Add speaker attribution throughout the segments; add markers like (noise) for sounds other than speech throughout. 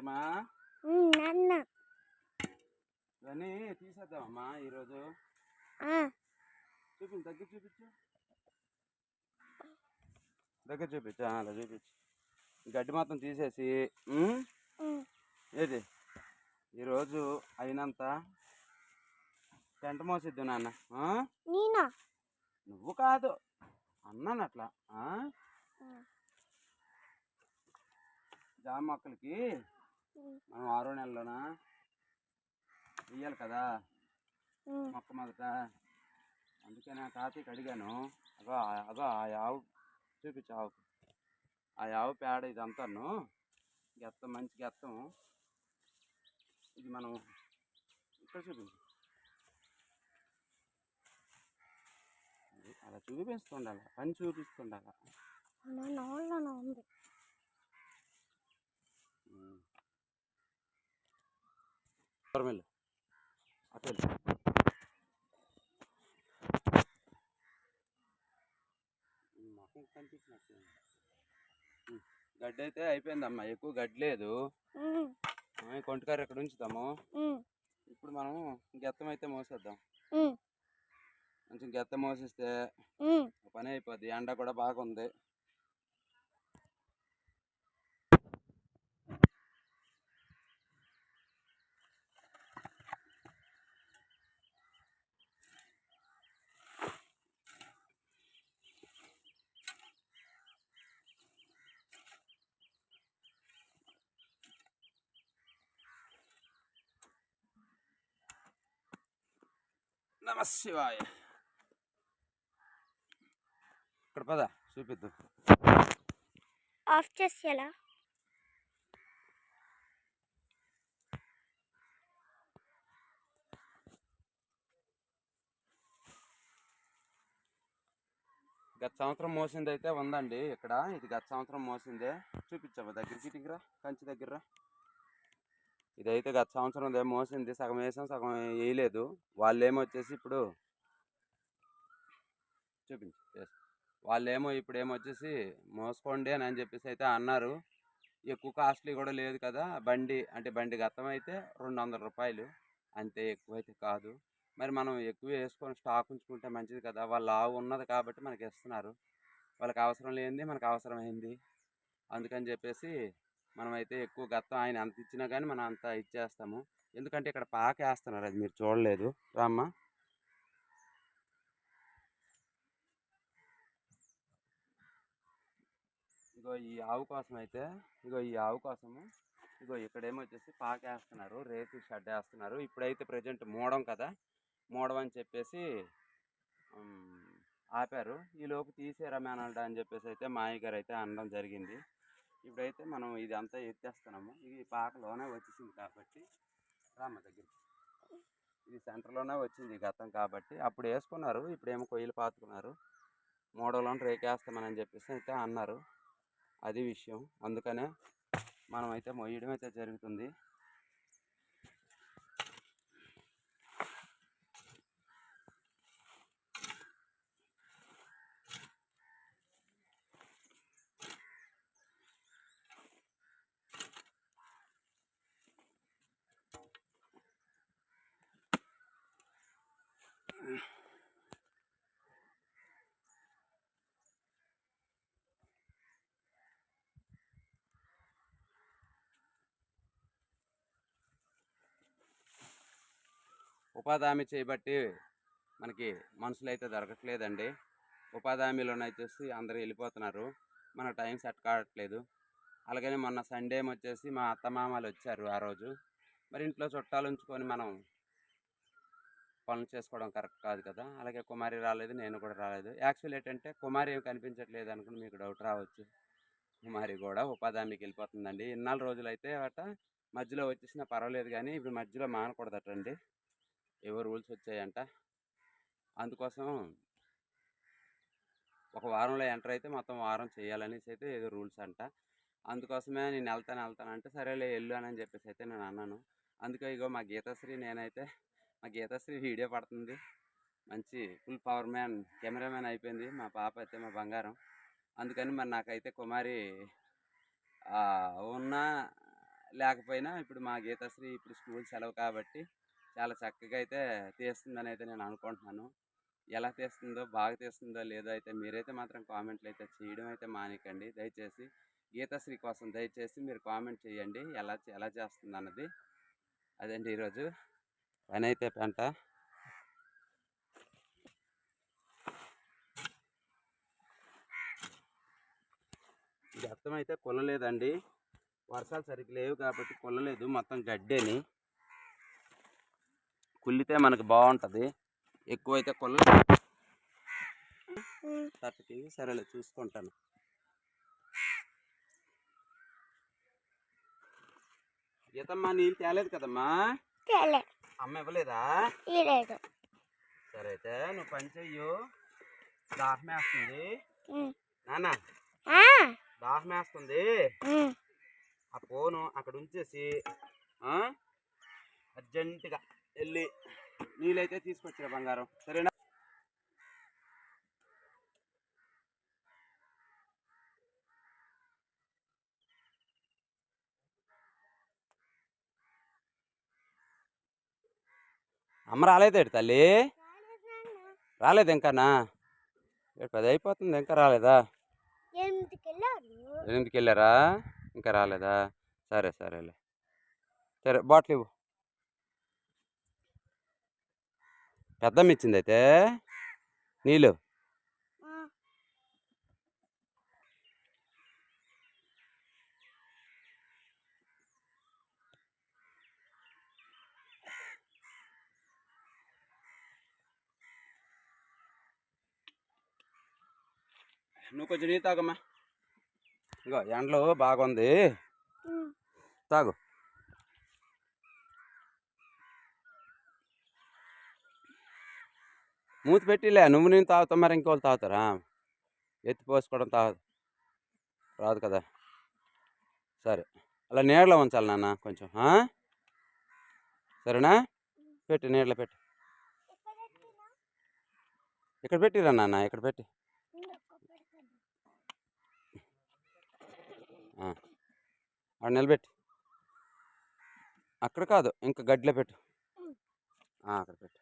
Speaker 1: గీతమ్మా
Speaker 2: నాన్న.
Speaker 1: ఇవన్నీ తీసేద్దామమ్మా ఈరోజు. చూపించు దగ్గర చూపించు. దగ్గర చూపించు అలా చూపించు. గడ్డి మొత్తం తీసేసి ఏది? ఈరోజు అయినంత టెంట మోసిద్దు నాన్న నువ్వు కాదు అన్నాను అట్లా? జామ మొక్కలకి మనం ఆరో నెలలోనా? వెయ్యాలి కదా? మొక్క మొదట అందుకే నా తాతయ్యకి అడిగాను. ఆ- అగో ఆ ఆవు చూపించు ఆవు ఆ ఆవు పేడ ఇదంతాను. గెత్తం మంచి గెత్తం. ఇది మనం ఇక్కడ చూపించు. అది అలా చూపిస్తుండాలి. పని చూపిస్తుండాలి.
Speaker 2: ఉంది.
Speaker 1: అటు ఉమ్. గడ్డి అయితే అయిపోయిందమ్మా. ఎక్కువ గడ్డి లేదు. కొంటకారు ఇక్కడ ఉంచుతాము ఇప్పుడు మనం గెత్తం అయితే మోసేద్దాం. కొంచెం గెత్తం మోసిస్తే. పని అయిపోద్ది. ఎండ కూడా బాగుంది. నమ శివాయ. ఇక్కడ పద చూపిద్దాం.
Speaker 2: ఆఫ్ చేసేలా?
Speaker 1: గత సంవత్సరం మోసింది అయితే ఉందండి ఇక్కడ. ఇది గత సంవత్సరం మోసిందే. చూపించాము దగ్గరికి దగ్గర కంచి దగ్గర ఇదైతే గత సంవత్సరం దే మోసింది. సగం వేసాం సగం వేయలేదు. వాళ్ళు ఏమో వచ్చేసి ఇప్పుడు చూపించు. వాళ్ళు ఏమో ఇప్పుడు ఏమొచ్చేసి మోసుకోండి అని అని చెప్పేసి అయితే అన్నారు. ఎక్కువ కాస్ట్లీ కూడా లేదు కదా. బండి అంటే బండి గతం అయితే రెండు వందల రూపాయలు. అంతే ఎక్కువ అయితే కాదు. మరి మనం ఎక్కువ వేసుకొని స్టాక్ ఉంచుకుంటే మంచిది కదా. వాళ్ళు ఆవు ఉన్నది కాబట్టి మనకి ఇస్తున్నారు వాళ్ళకి అవసరం లేనిది మనకు అవసరమైంది. అందుకని చెప్పేసి మనమైతే ఎక్కువ గత్తం ఆయన అంత ఇచ్చినా కానీ మనం అంత ఇచ్చేస్తాము. ఎందుకంటే ఇక్కడ పాక వేస్తున్నారు అది మీరు చూడలేదు. రామ్మ. ఇగో ఈ ఆవు కోసం అయితే ఇగో ఈ ఆవు కోసము ఇగో ఇక్కడేమో వచ్చేసి పాక వేస్తున్నారు రేకు షెడ్ వేస్తున్నారు. ఇప్పుడైతే ప్రజెంట్ మూడం కదా మూడం అని చెప్పేసి ఆపారు. ఈలోపు తీసేరా మేనల్డా అని చెప్పేసి అయితే మా అయ్యగారు అయితే అనడం జరిగింది. ఇప్పుడైతే మనం ఇది అంతా ఎత్తేస్తున్నాము. ఇది పాకలోనే వచ్చేసింది కాబట్టి రామ దగ్గరికి. ఇది సెంటర్లోనే వచ్చింది గతం కాబట్టి అప్పుడు వేసుకున్నారు ఇప్పుడేమో కొయ్యలు పాతుకున్నారు. మూడోలో రేకేస్తామని చెప్పేసి అయితే అన్నారు. అది విషయం. అందుకనే మనం అయితే మొయ్యడం అయితే జరుగుతుంది. ఉపాధి హామీ చేయబట్టి మనకి మనుషులు అయితే దొరకట్లేదండి. ఉపాధి హామీలోనైతేసి అందరూ వెళ్ళిపోతున్నారు. మన టైం సెట్ కావట్లేదు. అలాగని మొన్న సండే వచ్చేసి మా అత్తమామలు వచ్చారు ఆ రోజు. మరి ఇంట్లో చుట్టాలు ఉంచుకొని మనం పనులు చేసుకోవడం కరెక్ట్ కాదు కదా. అలాగే కుమారి రాలేదు నేను కూడా రాలేదు. యాక్చువల్ ఏంటంటే కుమారి కనిపించట్లేదు అనుకుని మీకు డౌట్ రావచ్చు. కుమారి కూడా ఉపాధి హామీకి వెళ్ళిపోతుందండి. ఇన్నాళ్ళు రోజులు అయితే అట మధ్యలో వచ్చేసినా పర్వాలేదు కానీ ఇప్పుడు మధ్యలో మానకూడదటండి. ఏవో రూల్స్ వచ్చాయంట. అందుకోసం ఒక వారంలో ఎంటర్ అయితే మొత్తం వారం చేయాలనేసి అయితే ఏదో రూల్స్ అంట. అందుకోసమే నేను వెళ్తాను వెళ్తాను అంటే సరేలే వెళ్ళు అని చెప్పేసి అయితే నేను అన్నాను. అందుకే ఇగో మా గీతాశ్రీ నేనైతే మా గీతాశ్రీ వీడియో పడుతుంది. మంచి ఫుల్ పవర్ మ్యాన్ కెమెరామ్యాన్ అయిపోయింది మా పాప అయితే మా బంగారం. అందుకని మరి నాకైతే కుమారి ఉన్నా ఉన్న లేకపోయినా ఇప్పుడు మా గీతాశ్రీ ఇప్పుడు స్కూల్ సెలవు కాబట్టి చాలా చక్కగా అయితే తీస్తుందని అయితే నేను అనుకుంటున్నాను. ఎలా తీస్తుందో బాగా తీస్తుందో లేదో అయితే మీరైతే మాత్రం కామెంట్లు అయితే చేయడం అయితే మానేకండి. దయచేసి గీతశ్రీ కోసం దయచేసి మీరు కామెంట్ చేయండి. ఎలా ఎలా చేస్తుంది అన్నది అదండి ఈరోజు పని అయితే పెంట. ఇది అర్థమైతే కొల్లలేదండి వర్షాలు సరిగ్గా లేవు కాబట్టి కొల్లలేదు మొత్తం గడ్డేని. కుల్లితే మనకు బాగుంటుంది. ఎక్కువైతే
Speaker 2: ఉమ్,
Speaker 1: తట్టకి సరేలే చూసుకుంటాను. గీతమ్మా నీళ్ళు తేలేదు కదమ్మా? అమ్మ ఇవ్వలేదా? సరే అయితే నువ్వు పని చెయ్యు. దాహం వేస్తుంది.
Speaker 2: ఉమ్,
Speaker 1: నాన్న?
Speaker 2: ఆ,
Speaker 1: దాహం వేస్తుంది.
Speaker 2: ఉమ్,
Speaker 1: ఆ ఫోను అక్కడ ఉంచేసి అర్జెంటుగా. వెళ్ళి నీళ్ళైతే తీసుకొచ్చిరా బంగారం. సరేనా? అమ్మ రాలేదేటి తల్లి? రాలేదు ఇంకానా పది అయిపోతుంది ఇంకా రాలేదా?
Speaker 2: ఎనిమిదికి వెళ్ళారా
Speaker 1: ఇంకా రాలేదా? సరే సరేలే. సరే బాటిల్ ఇవ్వు. పెద్దమ్మ ఇచ్చింది అయితే నీళ్ళు. నువ్వు కొంచెం నీళ్ళు తాగమ్మా. ఇగో ఎండలు బాగుంది. తాగు. మూతి పెట్టిలే. నువ్వు నేను తాగుతా మరి ఇంకోళ్ళు తాగుతారా? ఎత్తి పోసుకోవడం తాగదు రాదు కదా. సరే. అలా నీడలో ఉంచాలి నాన్న కొంచెం. సరేనా? పెట్టి నీడలో పెట్టి. ఇక్కడ పెట్టిరా నాన్న? ఇక్కడ పెట్టి? అక్కడ ఆడ నిలబెట్టి. అక్కడ కాదు. ఇంకా గడ్డిలో పెట్టు. అక్కడ పెట్టు.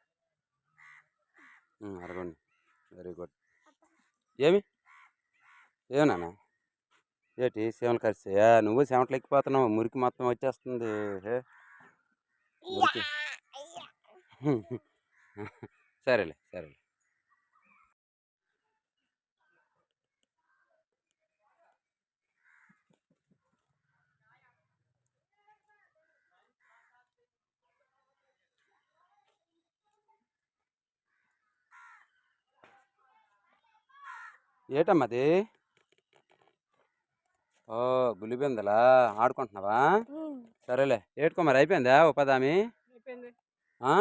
Speaker 1: అరగండి. వెరీ గుడ్ ఏమి? ఏమన్నా ఏంటి? సేవలు కరిస్తాయా నువ్వు సెమట్లు ఎక్కిపోతున్నావు మురికి మొత్తం వచ్చేస్తుంది. హే. మురికి. (laughs) సరేలే సరేలే. ఏటమ్మది ఓ గులిబిందలా? ఆడుకుంటున్నావా? సరేలే ఏటుకో మరి అయిపోయిందా ఉపాధామి ఆ?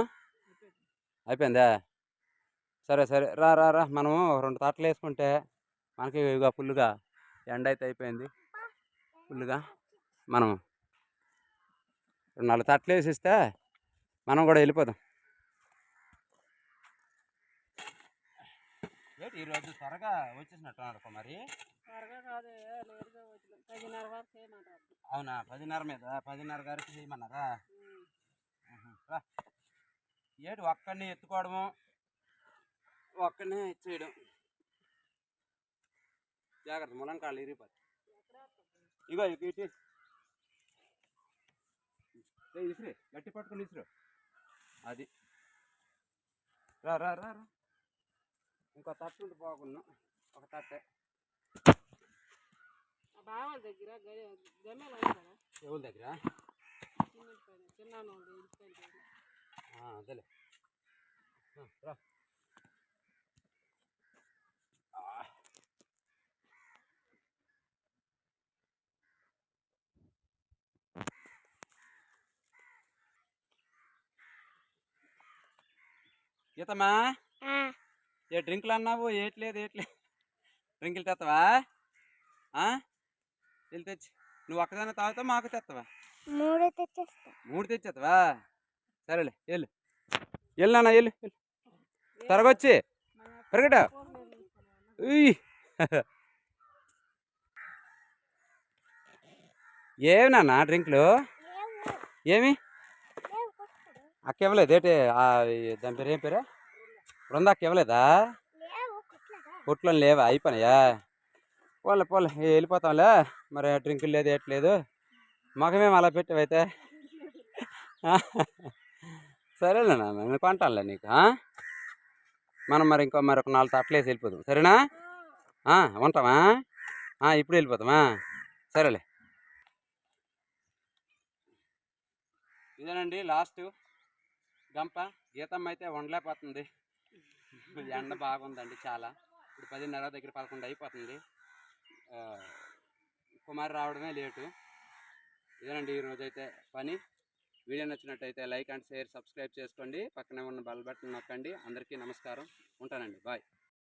Speaker 1: అయిపోయిందా? సరే సరే రా రా రా మనము రెండు తట్టలు వేసుకుంటే మనకి ఇక ఫుల్గా ఎండ అయితే అయిపోయింది. ఫుల్గా మనం రెండు నాలుగు తట్టలు వేసిస్తే మనం కూడా వెళ్ళిపోదాం. ఈరోజు త్వరగా వచ్చేసినట్టు మరి.
Speaker 3: వరకు చేయమంటారు.
Speaker 1: అవునా? పదిన్నర మీద పదిన్నర గారికి చేయమన్నారా? రా. ఏడు ఒక్కడిని ఎత్తుకోవడము ఒక్కడినే ఇచ్చేయడం. జాగ్రత్త ములంకాళ్ళు ఇరిగిపోయి ఇగో ఇటు ఇసురు గట్టి పట్టుకుని ఇసురు. అది. రా రా రా రా. ఇంకో తట్టు ఉంటే బాగున్నా ఒక తట్టే.
Speaker 3: ఆ బావ దగ్గర ఉంటారా
Speaker 1: ఎవరి దగ్గర?
Speaker 3: చిన్న
Speaker 1: అదేలే. ఆ, రా. గీతమ్మా
Speaker 2: ఆ,
Speaker 1: ఏ డ్రింకులు అన్నావు? ఏట్లేదు ఏట్లేదు డ్రింకులు తెస్తావా ఆ? వెళ్ళి తెచ్చి. నువ్వు ఒక్కదాన్ని తాగుతావు మాకు తెస్తావా
Speaker 2: మూడు తెచ్చేస్తా.
Speaker 1: మూడు తెచ్చేస్తావా సరేలే వెళ్ళు. వెళ్ళు నాన్న వెళ్ళు వెళ్ళు. త్వరగా వచ్చి. పెరగట. ఏమి నాన్న డ్రింకులు? ఏమి? అక్క ఇవ్వలేదు ఏంటి దాని పేరు ఏం పేరు? బృందా అక్క ఇవ్వలేదా కొట్లో లేవా? అయిపోయినాయా? పోలే పోలే వెళ్ళిపోతాంలే. మరి డ్రింకులు లేదు ఏట్లేదు మగమేం అలా పెట్టావైతే సరేలే నాన్న నేను కొంటానులే నీకు? మనం మరి ఇంకో మరి ఒక నాలుగు తట్టలేసి వెళ్ళిపోదాం. సరేనా? ఉంటామా ఇప్పుడు వెళ్ళిపోతామా? సరేలే. ఇదేనండి లాస్ట్ గంప. గీతమ్మ అయితే వండలేకపోతుంది. ఎండ బాగుందండి చాలా. ఇప్పుడు పదిన్నర దగ్గర పదకొండు అయిపోతుంది. కుమారి కుమార్ రావడమే లేటు. ఇదేనండి ఈరోజు అయితే పని. వీడియో నచ్చినట్టయితే లైక్ అండ్ షేర్ సబ్స్క్రైబ్ చేసుకోండి. పక్కనే ఉన్న బెల్ బటన్ నొక్కండి. అందరికీ నమస్కారం. ఉంటానండి. బాయ్.